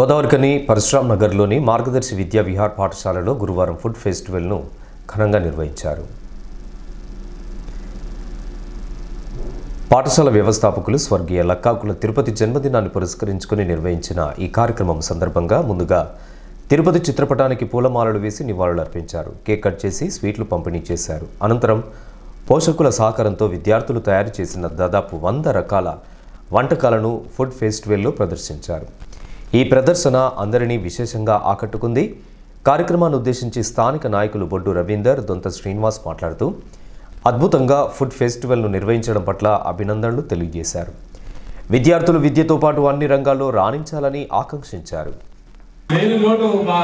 గోదావరికని పరశురామ్ నగర్లోని మార్గదర్శి విద్యా విహార్ పాఠశాలలో గురువారం ఫుడ్ ఫెస్టివల్ను ఘనంగా నిర్వహించారు. పాఠశాల వ్యవస్థాపకులు స్వర్గీయ లక్కాకుల తిరుపతి జన్మదినాన్ని పురస్కరించుకుని నిర్వహించిన ఈ కార్యక్రమం సందర్భంగా ముందుగా తిరుపతి చిత్రపటానికి పూలమాలలు వేసి నివాళులర్పించారు. కేక్ కట్ చేసి స్వీట్లు పంపిణీ చేశారు. అనంతరం పోషకుల సహకారంతో విద్యార్థులు తయారు చేసిన దాదాపు వంద రకాల వంటకాలను ఫుడ్ ఫెస్టివల్లో ప్రదర్శించారు. ఈ ప్రదర్శన అందరినీ విశేషంగా ఆకట్టుకుంది. కార్యక్రమాన్ని ఉద్దేశించి స్థానిక నాయకులు బొడ్డు రవీందర్ దొంత శ్రీనివాస్ మాట్లాడుతూ అద్భుతంగా ఫుడ్ ఫెస్టివల్ను నిర్వహించడం పట్ల అభినందనలు తెలియజేశారు. విద్యార్థులు విద్యతో పాటు అన్ని రంగాల్లో రాణించాలని ఆకాంక్షించారు. లేని లోటు మా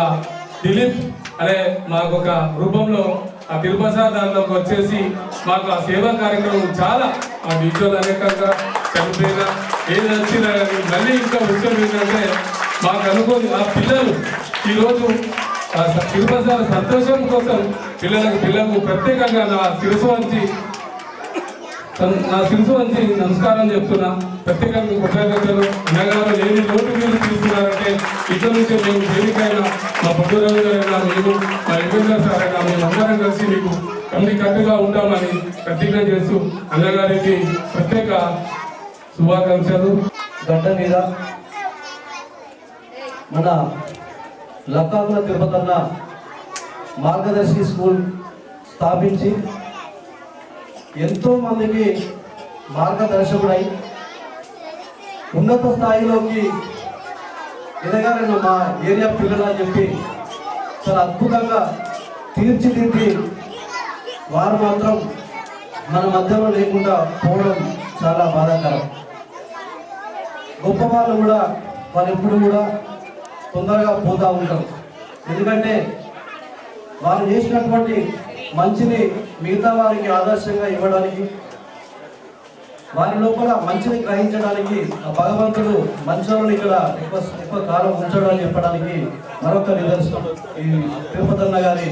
దిలీప్ అనే మాకు ఒక రూపంలో ఆ తిరుపతి దానిలోకి వచ్చేసి మాకు ఆ సేవా కార్యక్రమం చాలా ఆ విజువల్ అనేకంగా చనిపోయినా ఏది వచ్చినా కానీ మళ్ళీ ఇంకా విషయం ఏంటంటే మాకు అనుకోని ఆ పిల్లలు ఈరోజు ఆ తిరుపతి సంతోషం కోసం పిల్లలకు పిల్లలకు ప్రత్యేకంగా నా శిరసు వంచి నా శిరసు వంచి నమస్కారం చెప్తున్నా. ప్రత్యేకంగా కృతజ్ఞతలు నగరాలు లేని లోటు మీరు తీసుకున్నారంటే ఇక్కడ నుంచి మేము దేనికైనా మా పట్టు అయినా మేము మా ఎమ్మెల్యే సార్ అయినా మేము అందరం కలిసి మీకు కమిటీ కట్టుగా ఉంటామని ప్రతిజ్ఞ చేస్తూ అన్నగారికి ప్రత్యేక శుభాకాంక్షలు. గడ్డ మీద మన లక్కాకుల తిరుపతన్న మార్గదర్శి స్కూల్ స్థాపించి ఎంతో మందికి మార్గదర్శకుడై ఉన్నత స్థాయిలోకి ఎదగాలని మా ఏరియా పిల్లలు అని చెప్పి చాలా అద్భుతంగా తీర్చిదిద్ది వారు మాత్రం మన మధ్యలో లేకుండా పోవడం చాలా బాధాకరం. గొప్ప వాళ్ళు కూడా వారు ఎప్పుడు కూడా తొందరగా పోతూ ఉంటాం. ఎందుకంటే వారు చేసినటువంటి మంచిని మిగతా వారికి ఆదర్శంగా ఇవ్వడానికి వారి లోపల మంచిని గ్రహించడానికి ఆ భగవంతుడు మంచోళ్ళని ఇక్కడ ఎక్కువ ఎక్కువ కాలం ఉంచడం చెప్పడానికి మరొక నిదర్శనం. ఈ తిరుపతన్న గారి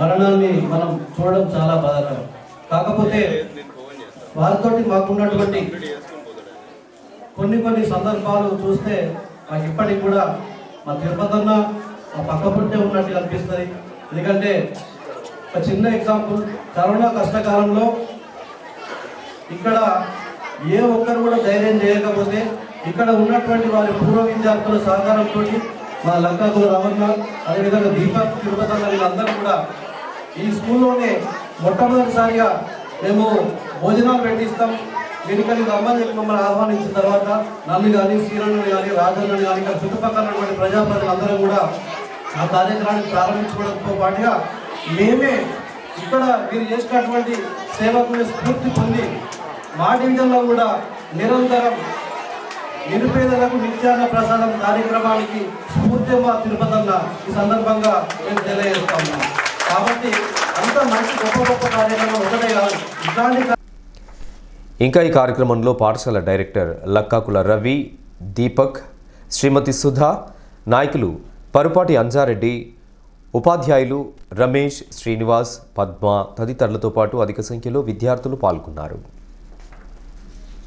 మరణాన్ని మనం చూడడం చాలా బాధాకరం. కాకపోతే వారితోటి మాకున్నటువంటి కొన్ని కొన్ని సందర్భాలు చూస్తే నాకు ఇప్పటికి కూడా మా తిరుపతన్న మా పక్క పుట్టే ఉన్నట్టు అనిపిస్తుంది. ఎందుకంటే ఒక చిన్న ఎగ్జాంపుల్ కరోనా కష్టకాలంలో ఇక్కడ ఏ ఒక్కరు కూడా ధైర్యం చేయకపోతే ఇక్కడ ఉన్నటువంటి వారి పూర్వ విద్యార్థుల సహకారంతో మా లంకాకుల రమణ అదేవిధంగా దీపక్ తిరుపతన్న వీళ్ళందరూ కూడా ఈ స్కూల్లోనే మొట్టమొదటిసారిగా మేము భోజనాలు పెట్టిస్తాం. వీరికని రమ్మని చెప్పి మమ్మల్ని ఆహ్వానించిన తర్వాత నన్ను కానీ శ్రీరణుని కానీ రాజన్నని కానీ ఇక్కడ చుట్టుపక్కల ఉన్నటువంటి ప్రజాప్రతినిధులందరూ కూడా ఆ కార్యక్రమాన్ని ప్రారంభించుకోవడంతో పాటుగా మేమే ఇక్కడ మీరు చేసినటువంటి సేవకుని స్ఫూర్తి పొంది మా డివిజన్లో కూడా నిరంతరం నిరుపేదలకు నిత్యాన్న ప్రసాదం కార్యక్రమానికి స్ఫూర్తి మా తిరుపతన్న ఈ సందర్భంగా మేము తెలియజేస్తాము కాబట్టి అంత మంచి గొప్ప గొప్ప కార్యక్రమం ఒకటే కాదు. ఇట్లాంటి ఇంకా ఈ కార్యక్రమంలో పాఠశాల డైరెక్టర్ లక్కాకుల రవి దీపక్ శ్రీమతి సుధా నాయకులు పరుపాటి అంజారెడ్డి ఉపాధ్యాయులు రమేష్ శ్రీనివాస్ పద్మ తదితరులతో పాటు అధిక సంఖ్యలో విద్యార్థులు పాల్గొన్నారు.